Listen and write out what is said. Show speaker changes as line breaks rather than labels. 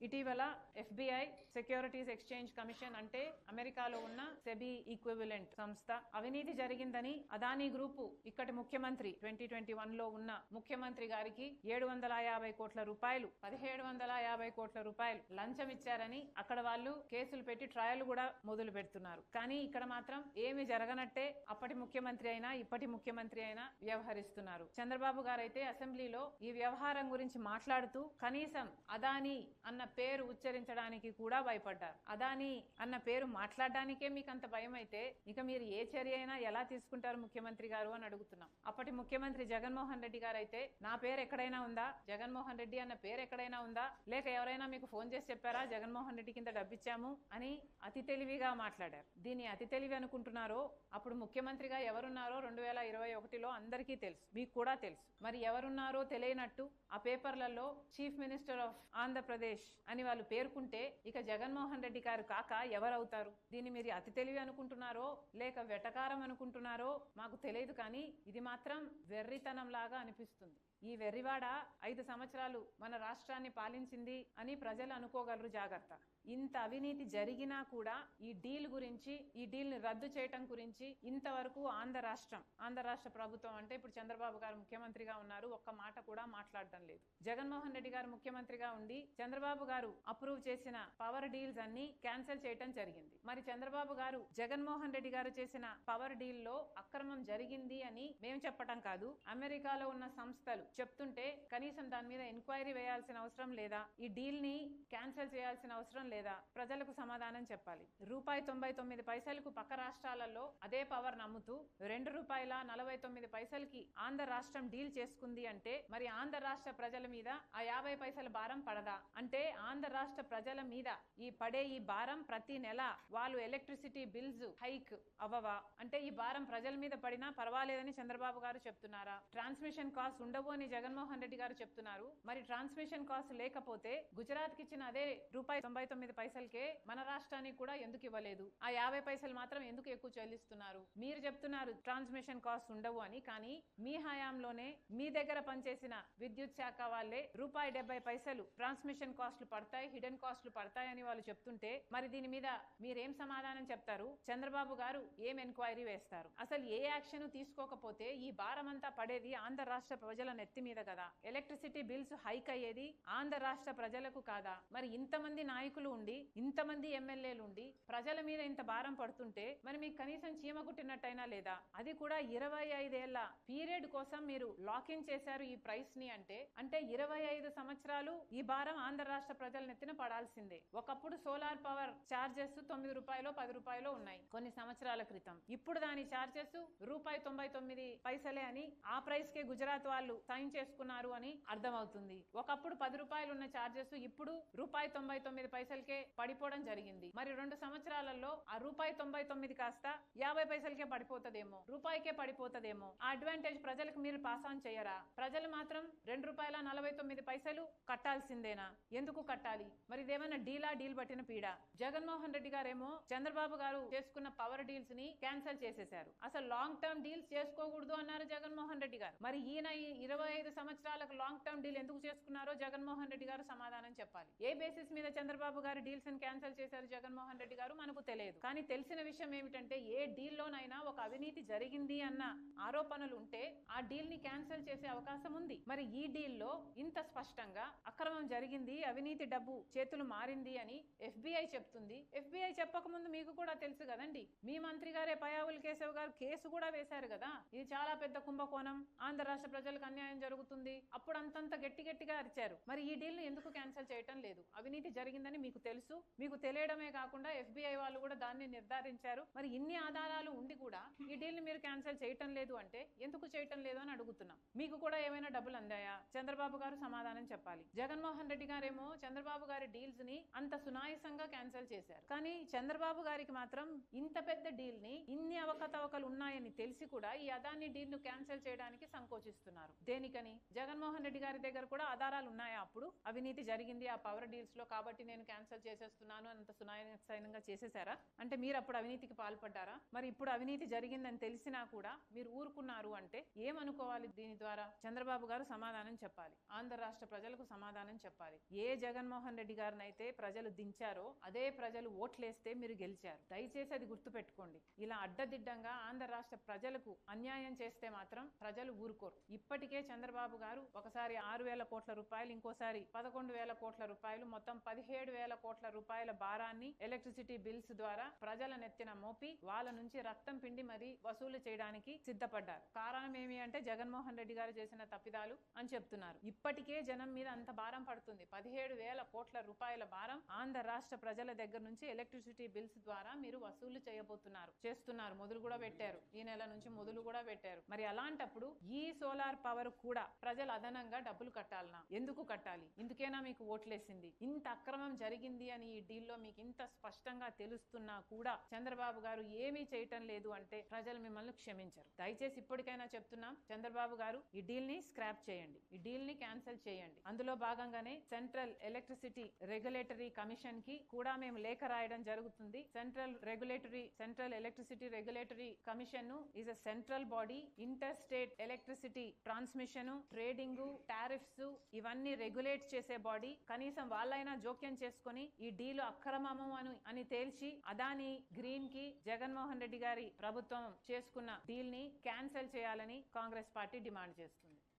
ఇటీవల FBI securities exchange commission అంటే అమెరికాలో ఉన్న సెబీ ఈక్వివలెంట్ సంస్థ అవినీతి జరిగిందని అదానీ గ్రూపు ఇక్కడి ముఖ్యమంత్రి ట్వంటీ ట్వంటీ వన్లో ఉన్న ముఖ్యమంత్రి గారికి ఏడు వందల యాభై కోట్ల రూపాయలు పదిహేడు వందల యాభై కోట్ల రూపాయలు లంచం ఇచ్చారని అక్కడ వాళ్ళు కేసులు పెట్టి ట్రయల్ కూడా మొదలు పెడుతున్నారు. కానీ ఇక్కడ మాత్రం ఏమి జరగనట్టే అప్పటి ముఖ్యమంత్రి అయినా ఇప్పటి ముఖ్యమంత్రి అయినా వ్యవహరిస్తున్నారు. చంద్రబాబు గారైతే అసెంబ్లీలో ఈ వ్యవహారం గురించి మాట్లాడుతూ కనీసం అదానీ అన్న పేరు ఉచ్చరించడానికి కూడా భయపడ్డారు. అదాని అన్న పేరు మాట్లాడడానికే మీకు అంత భయం అయితే ఇక మీరు ఏ చర్య అయినా ఎలా తీసుకుంటారు ముఖ్యమంత్రి గారు అని అడుగుతున్నాం. అప్పటి ముఖ్యమంత్రి జగన్మోహన్ రెడ్డి గారు అయితే నా పేరు ఎక్కడైనా ఉందా? జగన్మోహన్ రెడ్డి అన్న పేరు ఎక్కడైనా ఉందా? లేక ఎవరైనా మీకు ఫోన్ చేసి చెప్పారా? జగన్మోహన్ రెడ్డి కింద డబ్బిచ్చాము అని అతి తెలివిగా మాట్లాడారు. దీన్ని అతి తెలివి అనుకుంటున్నారో అప్పుడు ముఖ్యమంత్రిగా ఎవరున్నారో రెండు వేల ఇరవై ఒకటిలో అందరికీ తెలుసు. మీకు కూడా తెలుసు. మరి ఎవరున్నారో తెలియనట్టు ఆ పేపర్లలో చీఫ్ మినిస్టర్ ఆఫ్ ఆంధ్రప్రదేశ్ అని వాళ్ళు పేర్కొంటే ఇక జగన్మోహన్ రెడ్డి గారు కాక ఎవరవుతారు? దీన్ని మీరు అతి తెలివి అనుకుంటున్నారో లేక వెటకారం అనుకుంటున్నారో మాకు తెలియదు కానీ ఇది మాత్రం వెర్రితనం లాగా అనిపిస్తుంది. ఈ వెర్రివాడ ఐదు సంవత్సరాలు మన రాష్ట్రాన్ని పాలించింది అని ప్రజలు అనుకోగలరు జాగ్రత్త. ఇంత అవినీతి జరిగినా కూడా ఈ డీల్ గురించి ఈ డీల్ని రద్దు చేయటం గురించి ఇంతవరకు ఆంధ్ర రాష్ట్రం ఆంధ్ర రాష్ట్ర ప్రభుత్వం అంటే ఇప్పుడు చంద్రబాబు గారు ముఖ్యమంత్రిగా ఉన్నారు ఒక్క మాట కూడా మాట్లాడటం లేదు. జగన్మోహన్ రెడ్డి గారు ముఖ్యమంత్రిగా ఉండి చంద్రబాబు గారు అప్రూవ్ చేసిన పవర్ డీల్స్ అన్ని క్యాన్సిల్ చేయటం జరిగింది. మరి చంద్రబాబు గారు జగన్మోహన్ రెడ్డి గారు చేసిన పవర్ డీల్లో అక్రమం జరిగింది అని మేము చెప్పటం కాదు. అమెరికాలో ఉన్న సంస్థలు చెప్తుంటే కనీసం దాని మీద ఎంక్వైరీ వేయాల్సిన అవసరం లేదా? ఈ డీల్ని క్యాన్సిల్ చేయాల్సిన అవసరం లేదా? ప్రజలకు సమాధానం చెప్పాలి. రూపాయి తొంభై తొమ్మిది పైసలకు పక్క రాష్ట్రాలలో అదే పవర్ నమ్ముతూ రెండు రూపాయల నలభై తొమ్మిది పైసలకి ఆంధ్ర రాష్ట్రం డీల్ చేసుకుంది అంటే మరి ఆంధ్ర రాష్ట్ర ప్రజల మీద ఆ యాభై పైసల భారం పడదా? అంటే ఆంధ్ర రాష్ట్ర ప్రజల మీద ఈ పడే ఈ భారం ప్రతి నెల వాళ్ళు ఎలక్ట్రిసిటీ బిల్స్ హైక్ అవ్వవా? అంటే ఈ భారం ప్రజల మీద పడినా పర్వాలేదని చంద్రబాబు గారు చెప్తున్నారా? ట్రాన్స్మిషన్ కాస్ట్ ఉండవు అని జగన్మోహన్ రెడ్డి గారు చెప్తున్నారు. మరి ట్రాన్స్మిషన్ కాస్ట్ లేకపోతే గుజరాత్కి ఇచ్చిన అదే రూపాయి తొంభై తొమ్మిది పైసలకే మన రాష్ట్రానికి కూడా ఎందుకు ఇవ్వలేదు? ఆ యాభై పైసలు మాత్రం ఎందుకు ఎక్కువ చెల్లిస్తున్నారు? మీరు చెప్తున్నారు ట్రాన్స్మిషన్ కాస్ట్ ఉండవు అని కానీ మీ హయాంలోనే మీ దగ్గర పనిచేసిన విద్యుత్ శాఖ వాళ్ళే రూపాయి డెబ్బై పైసలు ట్రాన్స్మిషన్ కాస్ట్లు పడతాయి హిడెన్ కాస్ట్లు పడతాయి అని వాళ్ళు చెప్తుంటే మరి దీని మీద మీరేం సమాధానం చెప్తారు? చంద్రబాబు గారు ఏం ఎంక్వైరీ వేస్తారు? అసలు ఏ యాక్షన్ తీసుకోకపోతే ఈ భారం అంతా పడేది ఆంధ్ర రాష్ట్ర ప్రజల నెత్తి మీద కదా. ఎలక్ట్రిసిటీ బిల్స్ హైక్ అయ్యేది ఆంధ్ర రాష్ట్ర ప్రజలకు కాదా? మరి ఇంతమంది నాయకులు ఉండి ఇంతమంది ఎమ్మెల్యేలు ఉండి ప్రజల మీద ఇంత భారం పడుతుంటే మరి మీకు కనీసం చీమ కుట్టినట్టయినా లేదా? అది కూడా ఇరవై ఐదేళ్ళ పీరియడ్ కోసం మీరు లాకిన్ చేశారు ఈ ప్రైస్ని అంటే అంటే ఇరవై ఐదు సంవత్సరాలు ఈ భారం ఆంధ్ర రాష్ట్ర ప్రజల నెత్తిన పడాల్సిందే. ఒకప్పుడు సోలార్ పవర్ చార్జెస్ తొమ్మిది రూపాయలు పది రూపాయలు ఉన్నాయి కొన్ని సంవత్సరాల క్రితం. ఇప్పుడు దాని చార్జెస్ రూపాయి తొంభై తొమ్మిది పైసలే అని ఆ ప్రైస్ కే గుజరాత్ వాళ్ళు సైన్ చేసుకున్నారు అని అర్థమవుతుంది. ఒకప్పుడు పది రూపాయలు ఉన్న ఛార్జెస్ ఇప్పుడు రూపాయి తొంభై తొమ్మిది పైసలకే పడిపోవడం జరిగింది. మరి రెండు సంవత్సరాలలో ఆ రూపాయి తొంభై తొమ్మిది కాస్త యాభై పైసలకే పడిపోతుందేమో రూపాయికే పడిపోతుందేమో. ఆ అడ్వాంటేజ్ ప్రజలకు మీరు పాస్ ఆన్ చేయరా? ప్రజలు మాత్రం రెండు రూపాయల నలభై తొమ్మిది పైసలు కట్టాల్సిందేనా? ఎందుకు కట్టాలి? మరి ఇదేమైనా డీలా డీల్ పట్టిన పీడ? జగన్మోహన్ రెడ్డి గారేమో చంద్రబాబు గారు చేసుకున్న పవర్ డీల్స్ని క్యాన్సిల్ చేసేశారు. అసలు లాంగ్ టర్మ్ డీల్స్ చేసుకోకూడదు అన్నారు జగన్మోహన్ రెడ్డి గారు. మరి ఈయన ఈ ఇరవై ఐదు సంవత్సరాలకు లాంగ్ టర్మ్ డీల్ ఎందుకు చేసుకున్నారో జగన్మోహన్ రెడ్డి గారు సమాధానం చెప్పాలి. ఏ బేసిస్ మీద చంద్రబాబు గారు డీల్స్ని క్యాన్సిల్ చేశారు జగన్మోహన్ రెడ్డి గారు మనకు తెలియదు. కానీ తెలిసిన విషయం ఏమిటంటే ఏ డీల్లోనైనా ఒక అవినీతి జరిగింది అన్న ఆరోపణలు ఉంటే ఆ డీల్ని క్యాన్సిల్ చేసే అవకాశం ఉంది. మరి ఈ డీల్లో ఇంత స్పష్టంగా అక్రమం జరిగింది అవినీతి డబ్బు చేతులు మారింది అని ఎఫ్బిఐ చెప్తుంది. ఎఫ్బిఐ చెప్పక ముందు మీకు కూడా తెలుసు కదండి. మీ మంత్రి గారే పయావుల్ కేశవ్ గారు కేసు కూడా వేశారు కదా. ఇది చాలా పెద్ద కుంభకోణం. ఆంధ్ర రాష్ట్ర ప్రజలకు అన్యాయం జరుగుతుంది. అప్పుడు అంతంత గట్టి గట్టిగా అరిచారు. మరి ఈ డీల్ ఎందుకు క్యాన్సిల్ చేయటం లేదు? అవినీతి జరిగిందని మీకు తెలుసు. మీకు తెలియడమే కాకుండా ఎఫ్బిఐ వాళ్ళు కూడా దాన్ని నిర్ధారించారు. మరి ఇన్ని ఆధారాలు ఉండి కూడా ఈ డీల్ని మీరు క్యాన్సిల్ చేయటం లేదు అంటే ఎందుకు చేయటం లేదు అని అడుగుతున్నాం. మీకు కూడా ఏమైనా డబ్బులు అందాయా? చంద్రబాబు గారు సమాధానం చెప్పాలి. జగన్మోహన్ రెడ్డి గారేమో చంద్రబాబు గారి డీల్స్ని అంత సునాయసంగా క్యాన్సిల్ చేశారు. కానీ చంద్రబాబు గారికి మాత్రం ఇంత పెద్ద డీల్ని ఇన్ని అవకతవకలు ఉన్నాయని తెలిసి కూడా ఈ అదాని డీల్ను క్యాన్సిల్ చేయడానికి సంకోచిస్తున్నారు. దేనికని? జగన్మోహన్ రెడ్డి గారి దగ్గర కూడా ఆధారాలు ఉన్నాయా అప్పుడు? అవినీతి జరిగింది ఆ పవర్ డీల్స్లో కాబట్టి నేను క్యాన్సిల్ చేసేస్తున్నాను అంత సునాయసంగా చేసేసారా అంటే మీరు అప్పుడు అవినీతికి పాల్పడ్డారా? మరి ఇప్పుడు అవినీతి జరిగిందని తెలిసినా కూడా మీరు ఊరుకున్నారు అంటే ఏమనుకోవాలి దీని ద్వారా? చంద్రబాబు గారు సమాధానం చెప్పాలి. ఆంధ్ర రాష్ట్ర ప్రజలకు సమాధానం చెప్పాలి. ఏ జగన్మోహన్ రెడ్డి గారిని అయితే ప్రజలు దించారో అదే ప్రజలు ఓట్లేస్తే మీరు గెలిచారు. దయచేసి అది గుర్తుపెట్టుకోండి. ఇలా అడ్డదిడ్డంగా ఆంధ్ర రాష్ట్ర ప్రజలకు అన్యాయం చేస్తే మాత్రం ప్రజలు ఊరుకోరు. ఇప్పటికే చంద్రబాబు గారు ఒకసారి ఆరు వేల కోట్ల రూపాయలు ఇంకోసారి పదకొండు వేల కోట్ల రూపాయలు మొత్తం పదిహేడు వేల కోట్ల రూపాయల భారాన్ని ఎలక్ట్రిసిటీ బిల్స్ ద్వారా ప్రజల నెత్తిన మోపి వాళ్ళ నుంచి రక్తం పిండి మరి వసూలు చేయడానికి సిద్ధపడ్డారు. కారణం ఏమి అంటే జగన్మోహన్ రెడ్డి గారు చేసిన తప్పిదాలు అని చెప్తున్నారు. ఇప్పటికే జనం మీద అంత భారం పడుతుంది. పదిహేడు వేల కోట్ల రూపాయల భారం ఆంధ్ర రాష్ట్ర ప్రజల దగ్గర నుంచి ఎలక్ట్రిసిటీ బిల్స్ ద్వారా మీరు వసూలు చేయబోతున్నారు. చేస్తున్నారు. మొదలు కూడా పెట్టారు. ఈ నెల నుంచి మొదలు కూడా పెట్టారు. మరి అలాంటప్పుడు ఈ సోలార్ పవర్ కూడా ప్రజలు అదనంగా డబ్బులు కట్టాలనా? ఎందుకు కట్టాలి? ఇందుకేనా మీకు ఓట్లేసింది? ఇంత అక్రమం జరిగింది అని ఈ డీల్లో మీకు ఇంత స్పష్టంగా తెలుస్తున్నా కూడా చంద్రబాబు గారు ఏమీ చేయటం లేదు అంటే ప్రజలు మిమ్మల్ని క్షమించరు. దయచేసి ఇప్పటికైనా చెప్తున్నాం చంద్రబాబు గారు ఈ డీల్ని స్క్రాప్ చేయండి. ఈ డీల్ని క్యాన్సిల్ చేయండి. అందులో భాగంగానే సెంట్రల్ ఎలక్ట్రిసిటీ రెగ్యులేటరీ కమిషన్కి కూడా మేము లేఖ రాయడం జరుగుతుంది. Central regulatory central electricity regulatory commission is a central body inter state electricity transmission trading tariffs ఇవన్నీ రెగ్యులేట్ చేసే బాడీ కనీసం వాళ్ళైనా జోక్యం చేసుకొని ఈ డీలు అక్రమము అని అని తేల్చి అదాని గ్రీన్కి జగన్మోహన్ రెడ్డి గారి ప్రభుత్వం చేసుకున్న డీల్ని క్యాన్సిల్ చేయాలని కాంగ్రెస్ పార్టీ డిమాండ్ చేస్తుంది.